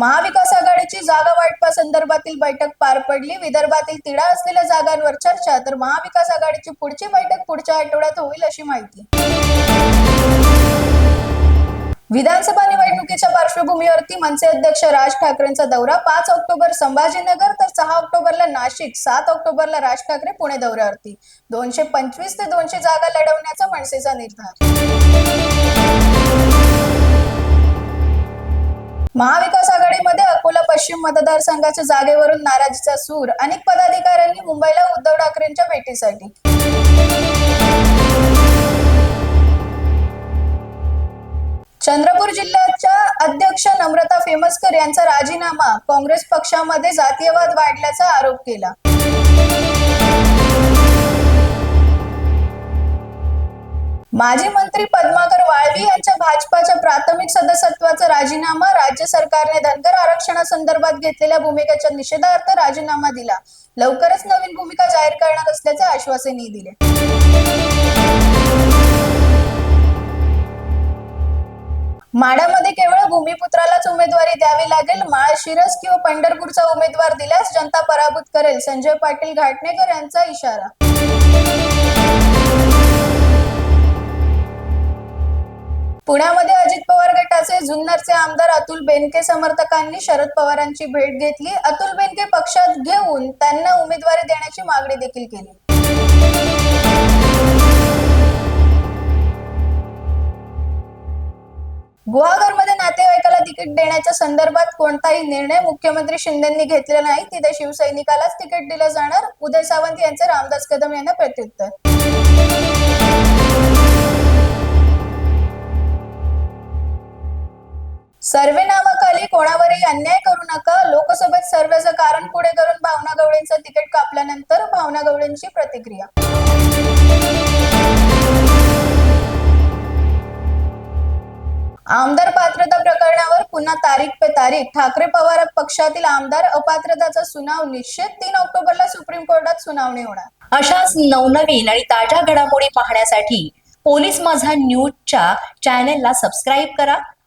जागा वाटपासंदर्भातील बैठक पार पडली. विदर्भातील तिढा असलेल्या जागांवर चर्चा तर महाविकास आघाडीची पुढची बैठक पुढच्या आठवड्यात होईल अशी माहिती. विधानसभा निवडणुकीच्या पार्श्वभूमीवरती मनसे अध्यक्ष राज ठाकरेंचा दौरा पाच ऑक्टोबर संभाजीनगर तर सहा ऑक्टोबरला नाशिक सात ऑक्टोबरला राज ठाकरे पुणे दौऱ्यावरती. दोनशे पंचवीस ते दोनशे जागा लढवण्याचा मनसेचा निर्धार. महाविकास पश्चिम मतदारसंघाच्या जागेवरून नाराजीचा सूर अनेक पदाधिकाऱ्यांनी मुंबईला उद्धव ठाकरेंच्या भेटीसाठी. चंद्रपूर जिल्ह्याच्या अध्यक्ष नम्रता फेमसकर यांचा राजीनामा काँग्रेस पक्षामध्ये जातीयवाद वाढल्याचा आरोप केला. माजी मंत्री पद्माकर वाळवी यांच्या भाजपाच्या प्राथमिक सदस्यत्वाचा राजीनामा राज्य सरकारने धनगर आरक्षणासंदर्भात घेतलेल्या भूमिकेच्या निषेधार्थ राजीनामा दिला. लवकरच नवीन भूमिका जाहीर करणार असल्याचे आश्वासनही दिले. माडामध्ये केवळ भूमिपुत्रालाच उमेदवारी द्यावी लागेल माळ शिरस किंवा पंढरपूरचा उमेदवार दिल्यास जनता पराभूत करेल. संजय पाटील घाटणेकर यांचा इशारा. पुण्यामध्ये अजित पवार गटाचे जुन्नरचे आमदार अतुल बेनके समर्थकांनी शरद पवारांची भेट घेतली. अतुल बेनके पक्षात घेऊन त्यांना उमेदवारी देण्याची मागणी देखील केली. गुहागरमध्ये नातेवाईकाला तिकीट देण्याच्या संदर्भात कोणताही निर्णय मुख्यमंत्री शिंदेंनी घेतलेला नाही. तिथे शिवसैनिकालाच तिकीट दिलं जाणार. उदय सावंत यांचे रामदास कदम यांना प्रत्युत्तर. कोणी कोणावरही अन्याय करू नका. लोकसभेत सर्वेचं कारण पुढे करून भावना गवळींचं तिकीट कापल्यानंतर भावना गवळींची प्रतिक्रिया. आमदार पात्रता प्रकरणावर पुन्हा तारीख पे तारीख. ठाकरे पवार पक्षातील आमदार अपात्रताचा सुनाव निश्चित. तीन ऑक्टोबरला सुप्रीम कोर्टात सुनावणी होणार. अशाच नवनवीन आणि ताज्या घडामोडी पाहण्यासाठी पोलीस माझा न्यूजच्या चॅनेलला सबस्क्राईब करा.